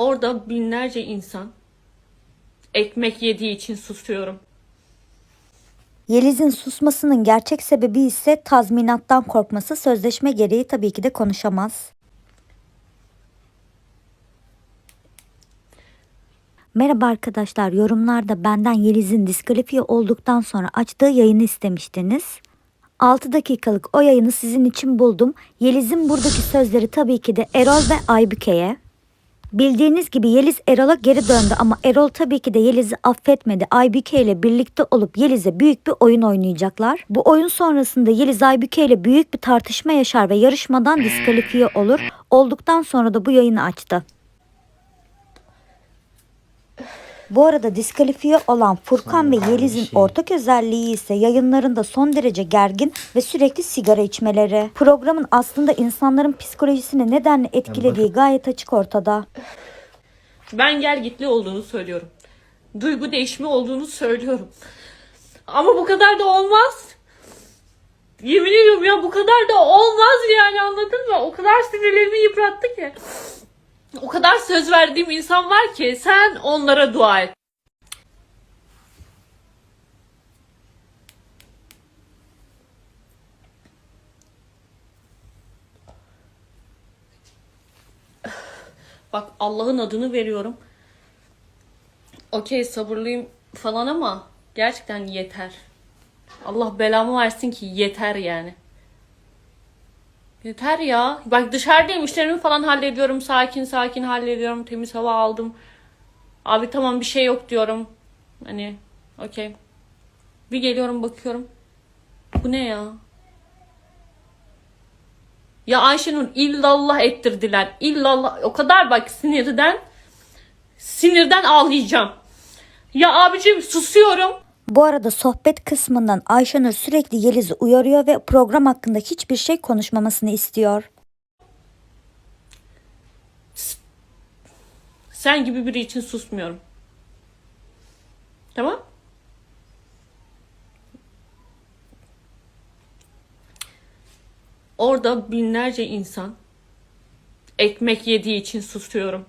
Orada binlerce insan ekmek yediği için susuyorum. Yeliz'in susmasının gerçek sebebi ise tazminattan korkması sözleşme gereği tabii ki de konuşamaz. Merhaba arkadaşlar yorumlarda benden Yeliz'in diskalifiye olduktan sonra açtığı yayını istemiştiniz. 6 dakikalık o yayını sizin için buldum. Yeliz'in buradaki sözleri tabii ki de Erol ve Aybüke'ye. Bildiğiniz gibi Yeliz Erol'a geri döndü ama Erol tabii ki de Yeliz'i affetmedi. Aybüke ile birlikte olup Yeliz'e büyük bir oyun oynayacaklar. Bu oyun sonrasında Yeliz Aybüke ile büyük bir tartışma yaşar ve yarışmadan diskalifiye olur. Olduktan sonra da bu yayını açtı. Bu arada diskalifiye olan Furkan ve Yeliz'in ortak özelliği ise yayınlarında son derece gergin ve sürekli sigara içmeleri. Programın aslında insanların psikolojisini nedenle etkilediği gayet açık ortada. Ben gel gitli olduğunu söylüyorum. Duygu değişimi olduğunu söylüyorum. Ama bu kadar da olmaz. Yemin ediyorum ya bu kadar da olmaz yani anladın mı? O kadar sinirlerimi yıprattı ki. O kadar söz verdiğim insan var ki sen onlara dua et. Bak Allah'ın adını veriyorum. Okey sabırlıyım falan ama gerçekten yeter. Allah belamı versin ki yeter yani. Yeter ya. Bak dışarıdayım işlerimi falan hallediyorum. Sakin sakin hallediyorum. Temiz hava aldım. Abi tamam bir şey yok diyorum. Hani okey. Bir geliyorum bakıyorum. Bu ne ya? Ya Ayşenur illallah ettirdiler. İllallah. O kadar bak sinirden. Sinirden ağlayacağım. Ya abicim susuyorum. Bu arada sohbet kısmından Ayşenur sürekli Yeliz'i uyarıyor ve program hakkında hiçbir şey konuşmamasını istiyor. Sen gibi biri için susmuyorum. Tamam? Orada binlerce insan ekmek yediği için susuyorum.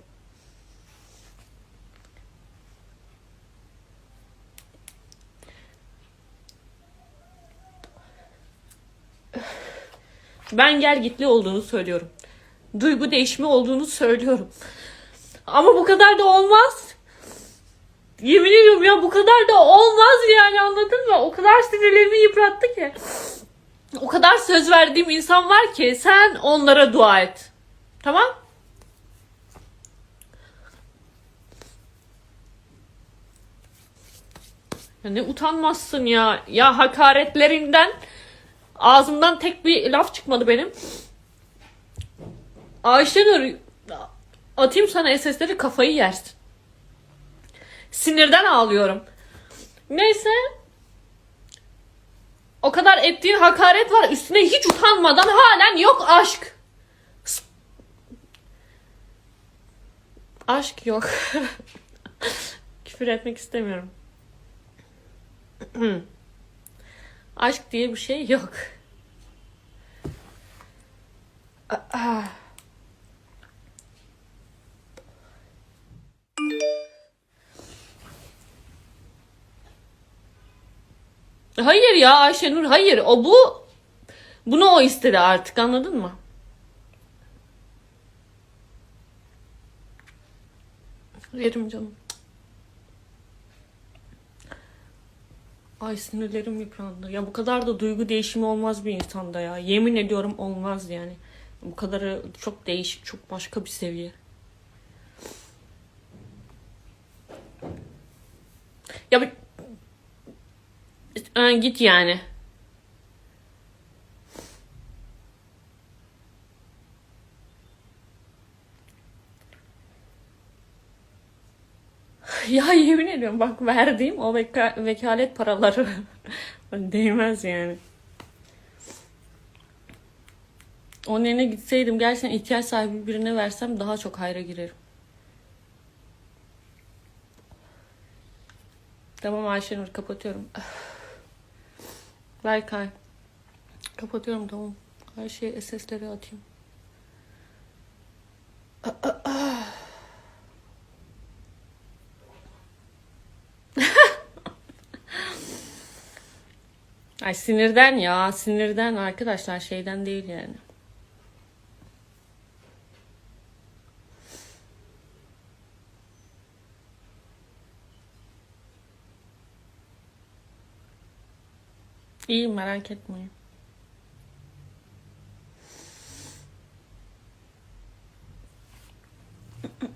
Ben gel gitli olduğunu söylüyorum. Duygu değişimi olduğunu söylüyorum. Ama bu kadar da olmaz. Yemin ediyorum ya bu kadar da olmaz yani anladın mı? O kadar sinirlerimi yıprattı ki. O kadar söz verdiğim insan var ki sen onlara dua et. Tamam? Ya ne utanmazsın ya. Ya hakaretlerinden ağzımdan tek bir laf çıkmadı benim. Ayşenur atayım sana SS'leri kafayı yersin. Sinirden ağlıyorum. Neyse. O kadar ettiğin hakaret var üstüne hiç utanmadan halen yok aşk. Aşk yok. Küfür etmek istemiyorum. Aşk diye bir şey yok. Hayır ya Ayşenur hayır. O bu bunu o istedi artık anladın mı? Yerim canım. Ay sinirlerim yıprandı. Ya bu kadar da duygu değişimi olmaz bir insanda ya. Yemin ediyorum olmaz yani. Bu kadarı çok değişik, çok başka bir seviye. Ya bir... Ee, git yani. Ya yemin ediyorum bak verdiğim o veka- vekalet paraları değmez yani. Onun yerine gitseydim gerçekten ihtiyaç sahibi birine versem daha çok hayra girerim. Tamam Ayşenur kapatıyorum. Berkay. Kapatıyorum tamam. Her şeye SS'leri atayım. Ay sinirden ya sinirden arkadaşlar şeyden değil yani. İyiyim merak etmeyin.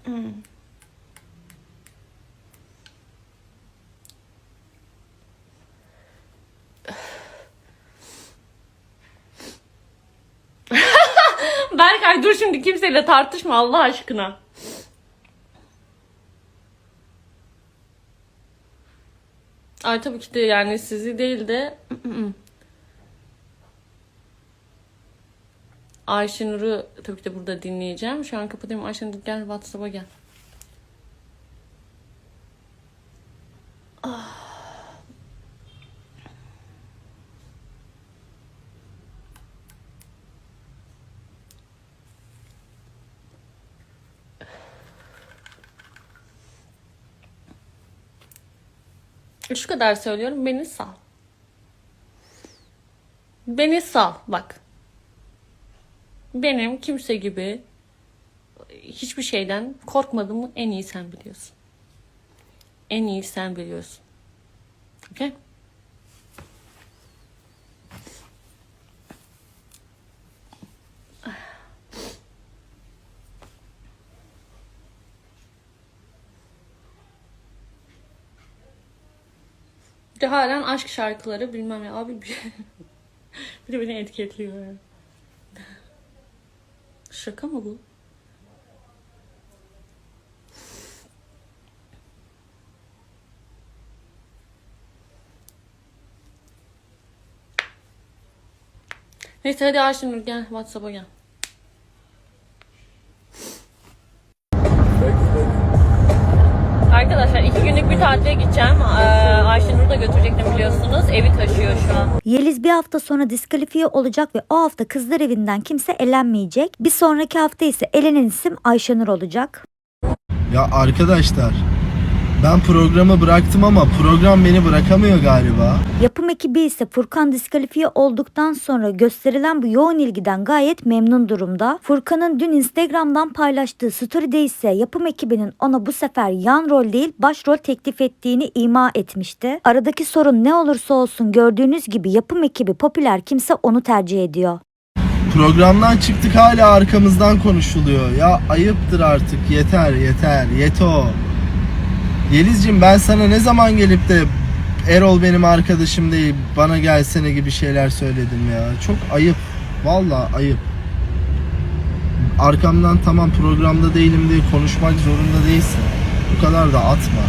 Berkay dur şimdi kimseyle tartışma Allah aşkına. Ay tabii ki de yani sizi değil de Ayşenur'u tabii ki de burada dinleyeceğim. Şu an kapatayım. Ayşenur gel WhatsApp'a gel. Şu kadar söylüyorum. Beni sal. Beni sal. Bak. Benim kimse gibi hiçbir şeyden korkmadığımı en iyi sen biliyorsun. En iyi sen biliyorsun. Okay? Bir de halen aşk şarkıları bilmem ya abi bir, bir de beni etiketliyor. Şaka mı bu? Neyse hadi Ayşenur gel Whatsapp'a gel. Günlük bir tatile gideceğim. Ee, Ayşenur'u da götürecektim biliyorsunuz. Evi taşıyor şu an. Yeliz bir hafta sonra diskalifiye olacak ve o hafta kızlar evinden kimse elenmeyecek. Bir sonraki hafta ise elenen isim Ayşenur olacak. Ya arkadaşlar ben programı bıraktım ama program beni bırakamıyor galiba. Yapım ekibi ise Furkan diskalifiye olduktan sonra gösterilen bu yoğun ilgiden gayet memnun durumda. Furkan'ın dün Instagram'dan paylaştığı story'de ise yapım ekibinin ona bu sefer yan rol değil başrol teklif ettiğini ima etmişti. Aradaki sorun ne olursa olsun gördüğünüz gibi yapım ekibi popüler kimse onu tercih ediyor. Programdan çıktık hala arkamızdan konuşuluyor. Ya ayıptır artık yeter yeter yeto. Yelizcim ben sana ne zaman gelip de Erol benim arkadaşım değil bana gelsene gibi şeyler söyledim ya. Çok ayıp. Vallahi ayıp. Arkamdan tamam programda değilim diye konuşmak zorunda değilsin. Bu kadar da atma.